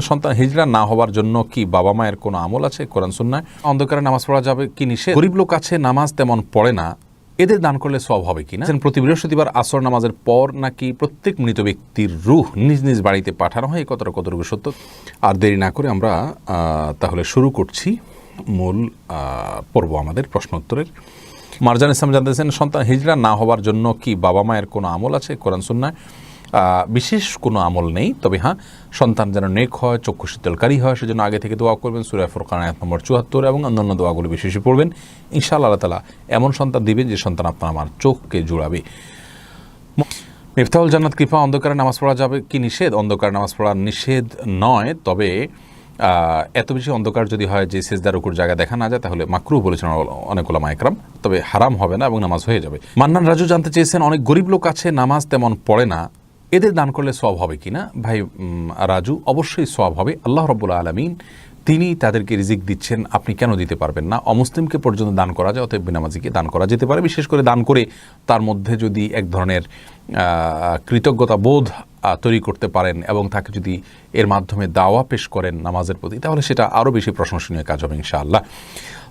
সন্তান হিজড়া না হওয়ার জন্য কি বাবা মায়ের কোনো আমল আছে কোরআন সুন্নায়? অন্ধকারে নামাজ পড়া যাবে কি নিষেধ? গরিব লোক আছে নামাজ তেমন পড়ে না। এদের দান করলে সব হবে কিনা? প্রতি বৃহস্পতিবার আসর নামাজের পর নাকি প্রত্যেক মৃত ব্যক্তির রুহ নিজ নিজ বাড়িতে পাঠানো হয় এই কতটা কতটুকু সত্য? আর দেরি না করে আমরা তাহলে শুরু করছি মূল পর্ব আমাদের প্রশ্নোত্তরের। মারজান ইসলাম জানতেছেন সন্তান হিজড়া না হওয়ার জন্য কি বাবা মায়ের কোনো আমল আছে কোরআন সুন্নায়? আহ, বিশেষ কোনো আমল নেই। তবে হ্যাঁ সন্তান যেন নেক হয়, চক্ষু শীতলকারী হয়, সেজন্য আগে থেকে দোয়া করবেন। সুরায় ফোরকান আয়াত নম্বর চুয়াত্তর এবং অন্যান্য দোয়াগুলো বেশি বেশি পড়বেন। ইনশাআল্লাহ আল্লাহ তালা এমন সন্তান দিবেন যে সন্তান আপনার আমার চোখকে জুড়াবে। মিফতাহুল জান্নাত কৃপা অন্ধকারে নামাজ পড়া যাবে কি নিষেধ? অন্ধকারে নামাজ পড়া নিষেধ নয়, তবে এত বেশি অন্ধকার যদি হয় যে সেজদার উপর জায়গা দেখা না যায়, তাহলে মাকরু বলেছেন অনেকগুলো মাইকরাম তবে হারাম হবে না এবং নামাজ হয়ে যাবে। মান্নান রাজু জানতে চেয়েছেন, অনেক গরিব লোক আছে, নামাজ তেমন পড়ে না। এদের দান করলে সব হবে কি না ভাই রাজু, অবশ্যই সব হবে। আল্লাহ রব্বুল আলমিন তিনি তাদেরকে রিজিক দিচ্ছেন, আপনি কেন দিতে পারবেন না? অমুসলিমকে পর্যন্ত দান করা যায়, অতএব বেনামাজিকে দান করা যেতে পারে। বিশেষ করে দান করে তার মধ্যে যদি এক ধরনের কৃতজ্ঞতা বোধ তৈরি করতে পারেন এবং তাকে যদি এর মাধ্যমে দাওয়া পেশ করেন নামাজের প্রতি, তাহলে সেটা আরও বেশি প্রশংসনীয় কাজ হবে ইনশাআল্লাহ।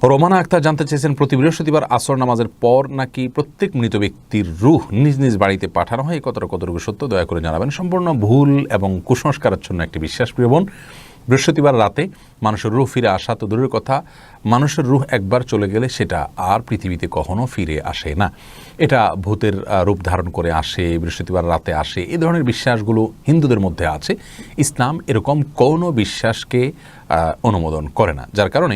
রোমানা আক্তার জানতে চেয়েছেন, প্রতি বৃহস্পতিবার আসর নামাজের পর নাকি প্রত্যেক মৃত ব্যক্তির রুহ নিজ নিজ বাড়িতে পাঠানো হয়? কতটা কতটুকু সত্য? দয়া করে জানাবেন। সম্পূর্ণ ভুল এবং কুসংস্কারাচ্ছন্ন একটি বিশ্বাস প্রিয় বোন। বৃহস্পতিবার রাতে মানুষের রুহ ফিরে আসা তো দূরের কথা, মানুষের রুহ একবার চলে গেলে সেটা আর পৃথিবীতে কখনো ফিরে আসে না। এটা ভূতের রূপ ধারণ করে আসে, বৃহস্পতিবার রাতে আসে। এ ধরনের বিশ্বাসগুলো হিন্দুদের মধ্যে আছে। ইসলাম এরকম কোনো বিশ্বাসকে অনুমোদন করে না, যার কারণে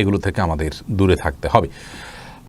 এগুলো থেকে আমাদের দূরে থাকতে হবে।